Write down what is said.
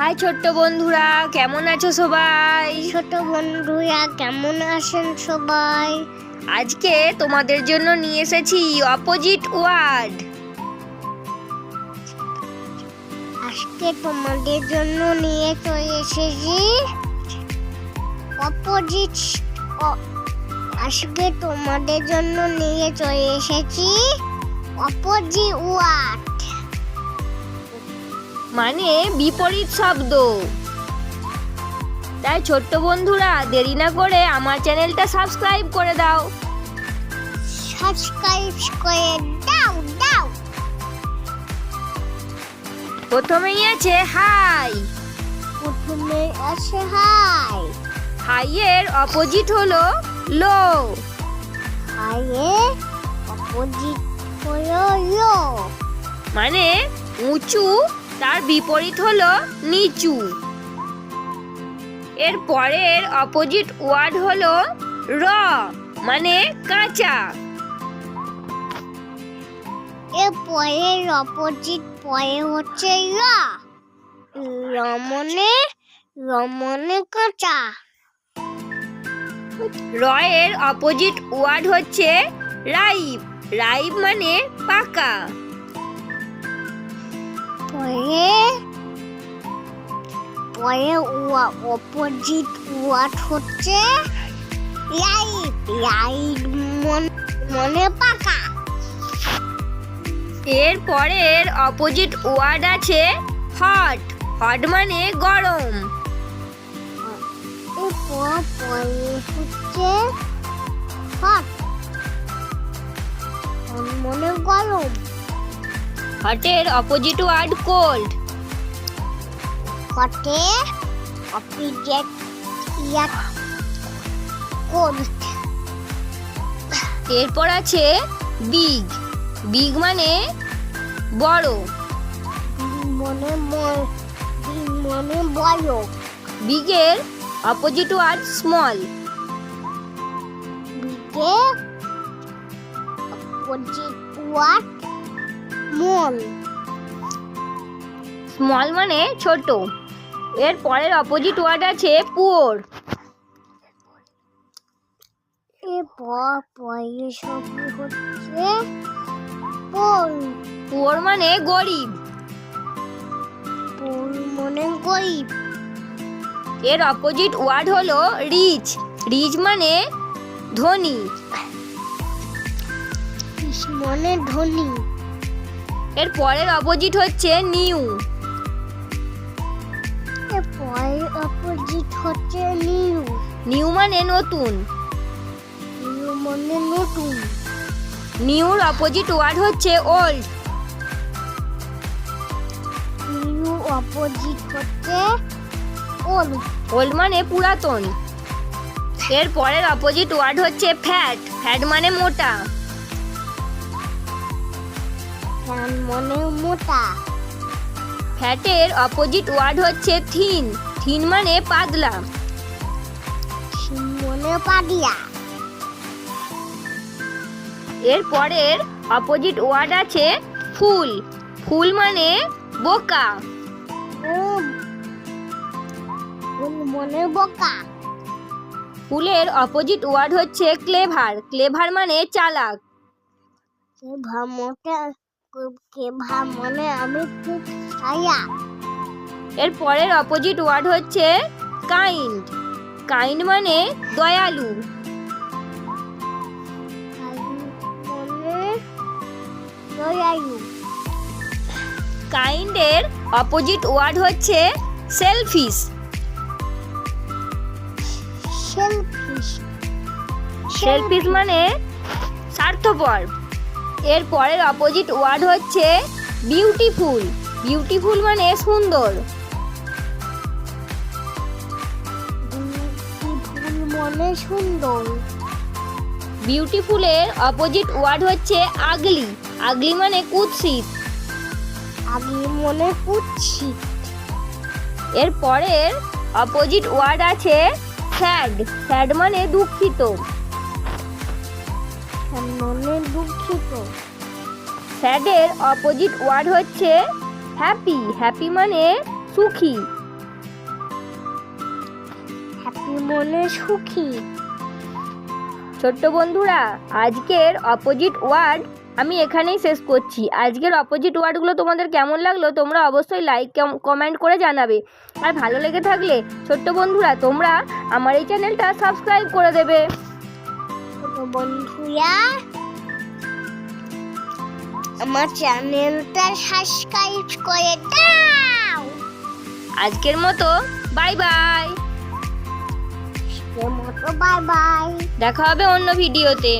High ছোট্ট বন্ধুরা কেমন আছো সবাই? ছোট বন্ধুরা কেমন আছেন সবাই? আজকে তোমাদের জন্য নিয়ে এসেছি অপোজিট ওয়ার্ড আজকে তোমাদের জন্য নিয়ে চলে এসেছি অপোজিট আজকে তোমাদের জন্য নিয়ে চলে এসেছি অপোজিট ওয়ার্ড মানে বিপরীত শব্দ। তাই ছোট্ট বন্ধুরা দেরি না করে আমার চ্যানেলটা সাবস্ক্রাইব করে দাও। সাবস্ক্রাইব করে দাও দাও। প্রথমেই আছে হাই। প্রথমে আছে হাই। হাইয়ের অপোজিট হলো লো। হাইয়ে অপোজিট হলো লো। মানে উঁচু তার বিপরীত হলো নিচু। এর পরের অপোজিট ওয়ার্ড হলো র মানে কাঁচা। এর পরের অপোজিট পরে হচ্ছে র। রমনে রমনে কাঁচা। র এর অপোজিট ওয়ার্ড হচ্ছে রাইপ রাইপ মানে পাকা। পরে পরে অপোজিট ওয়ার্ড হচ্ছে লাইট লাইট মনে পাকা। এর পরের অপোজিট ওয়ার্ড আছে হট হট মানে গরম। হচ্ছে হট মনে গরম। হটের অপোজিট ওয়ার্ড কোল্ড। হটে অপিজেট ইয়ার কোড এরপর আছে বিগ। বিগ মানে বড়। মনে মন বড়। বিগের অপোজিট ওয়ার্ড স্মল। বিকে অপোজিট ওয়ার্ড মল স্মল মানে ছোট। এর পরের অপোজিট ওয়ার্ড আছে পুয়ার পুয়ার মানে গরিব। মনে গরিব। এর অপোজিট ওয়ার্ড হলো রিচ রিচ মানে ধনী। মনে ধনী। এর পরের অপোজিট হচ্ছে নিউ এরপর অপোজিট হচ্ছে নিউ নিউ মানে নতুন। নিউ মনে নতুন। নিউর অপোজিট ওয়ার্ড হচ্ছে ওল্ড নিউ অপোজিট হচ্ছে ওল্ড ওল্ড মানে পুরাতন। এর পরের অপোজিট ওয়ার্ড হচ্ছে ফ্যাট ফ্যাট মানে মোটা। মনে মোটা ফ্যাটের অপোজিট ওয়ার্ড হচ্ছে থিন। থিন মানে পাতলা। মনে পাডিয়া এর পরের অপোজিট ওয়ার্ড আছে ফুল। ফুল মানে বোকা। মনে বোকা। ফুলের অপোজিট ওয়ার্ড হচ্ছে ক্লেভার। ক্লেভার মানে চালাক। কে ভামটা মনে আমি খুব ছায়া। এর পরের অপোজিট ওয়ার্ড হচ্ছে কাইন্ড কাইন্ড মানে দয়ালু। দয়ালু কাইন্ডের অপোজিট ওয়ার্ড হচ্ছে সেলফিশ সেলফিশ সেলফিশ মানে স্বার্থপর। এর পরের অপোজিট ওয়ার্ড হচ্ছে বিউটিফুল বিউটিফুল মানে সুন্দর। মনে সুন্দর। বিউটিফুলের অপোজিট ওয়ার্ড হচ্ছে আগলি আগলি মানে কুৎসিত। আগে মনে কুচ্ছি এর পরের অপোজিট ওয়ার্ড আছে স্যাড স্যাড মানে দুঃখিত। মনে দুঃখিত স্যাডের অপোজিট ওয়ার্ড হচ্ছে হ্যাপি। হ্যাপি মানে সুখী। হ্যাপি মনে সুখী। ছোট্ট বন্ধুরা আজকের অপোজিট ওয়ার্ড আমি এখানেই শেষ করছি। আজকের অপোজিট ওয়ার্ডগুলো তোমাদের কেমন লাগল তোমরা অবশ্যই লাইক কমেন্ট করে জানাবে। আর ভালো লেগে থাকলে ছোট্ট বন্ধুরা তোমরা আমার এই চ্যানেলটা সাবস্ক্রাইব করে দেবে। ছোট বন্ধুরা আমার চ্যানেলটা সাবস্ক্রাইব করে দাও। আজকের মতো বাই বাই মতো বাই বাই দেখা হবে অন্য ভিডিওতে